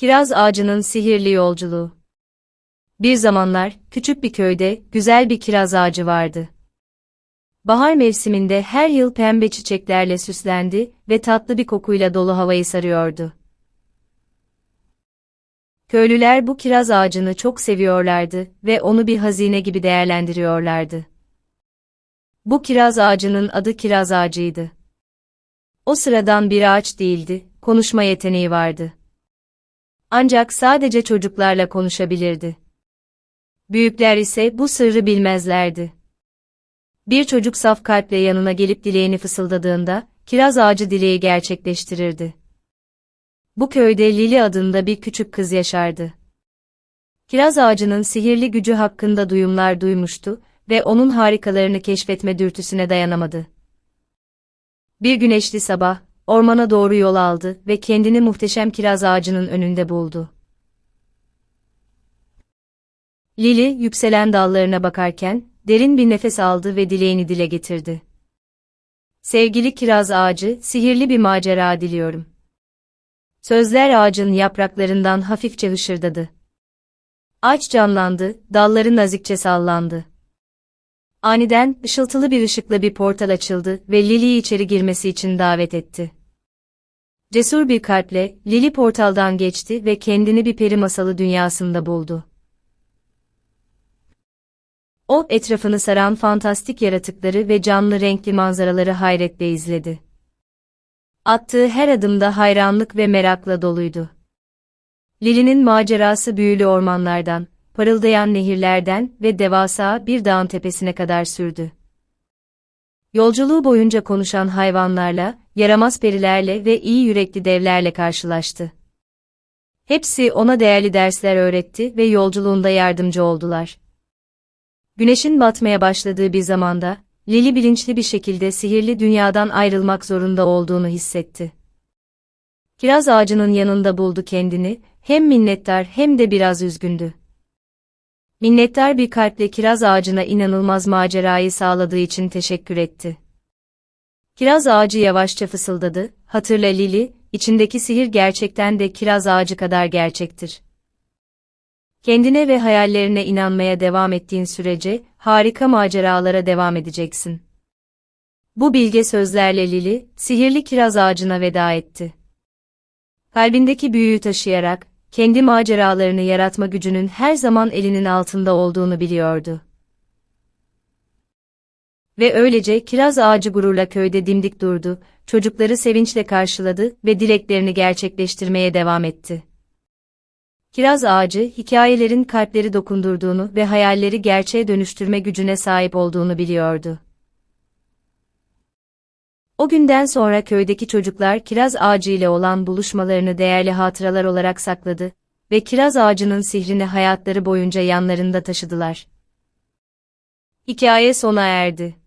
Kiraz ağacının sihirli yolculuğu. Bir zamanlar, küçük bir köyde, güzel bir kiraz ağacı vardı. Bahar mevsiminde her yıl pembe çiçeklerle süslendi ve tatlı bir kokuyla dolu havayı sarıyordu. Köylüler bu kiraz ağacını çok seviyorlardı ve onu bir hazine gibi değerlendiriyorlardı. Bu kiraz ağacının adı kiraz ağacıydı. O sıradan bir ağaç değildi, konuşma yeteneği vardı. Ancak sadece çocuklarla konuşabilirdi. Büyükler ise bu sırrı bilmezlerdi. Bir çocuk saf kalple yanına gelip dileğini fısıldadığında, kiraz ağacı dileği gerçekleştirirdi. Bu köyde Lili adında bir küçük kız yaşardı. Kiraz ağacının sihirli gücü hakkında duyumlar duymuştu ve onun harikalarını keşfetme dürtüsüne dayanamadı. Bir güneşli sabah, ormana doğru yol aldı ve kendini muhteşem kiraz ağacının önünde buldu. Lili, yükselen dallarına bakarken, derin bir nefes aldı ve dileğini dile getirdi. Sevgili kiraz ağacı, sihirli bir macera diliyorum. Sözler ağacın yapraklarından hafifçe hışırdadı. Ağaç canlandı, dalları nazikçe sallandı. Aniden, ışıltılı bir ışıkla bir portal açıldı ve Lili'yi içeri girmesi için davet etti. Cesur bir kalple, Lili portaldan geçti ve kendini bir peri masalı dünyasında buldu. O, etrafını saran fantastik yaratıkları ve canlı renkli manzaraları hayretle izledi. Attığı her adımda hayranlık ve merakla doluydu. Lili'nin macerası büyülü ormanlardan, parıldayan nehirlerden ve devasa bir dağın tepesine kadar sürdü. Yolculuğu boyunca konuşan hayvanlarla, yaramaz perilerle ve iyi yürekli devlerle karşılaştı. Hepsi ona değerli dersler öğretti ve yolculuğunda yardımcı oldular. Güneşin batmaya başladığı bir zamanda, Lili bilinçli bir şekilde sihirli dünyadan ayrılmak zorunda olduğunu hissetti. Kiraz ağacının yanında buldu kendini, hem minnettar hem de biraz üzgündü. Minnettar bir kalple kiraz ağacına inanılmaz macerayı sağladığı için teşekkür etti. Kiraz ağacı yavaşça fısıldadı, hatırla Lili, içindeki sihir gerçekten de kiraz ağacı kadar gerçektir. Kendine ve hayallerine inanmaya devam ettiğin sürece, harika maceralara devam edeceksin. Bu bilge sözlerle Lili, sihirli kiraz ağacına veda etti. Kalbindeki büyüyü taşıyarak, kendi maceralarını yaratma gücünün her zaman elinin altında olduğunu biliyordu. Ve öylece kiraz ağacı gururla köyde dimdik durdu, çocukları sevinçle karşıladı ve dileklerini gerçekleştirmeye devam etti. Kiraz ağacı, hikayelerin kalpleri dokundurduğunu ve hayalleri gerçeğe dönüştürme gücüne sahip olduğunu biliyordu. O günden sonra köydeki çocuklar kiraz ağacı ile olan buluşmalarını değerli hatıralar olarak sakladı ve kiraz ağacının sihrini hayatları boyunca yanlarında taşıdılar. Hikaye sona erdi.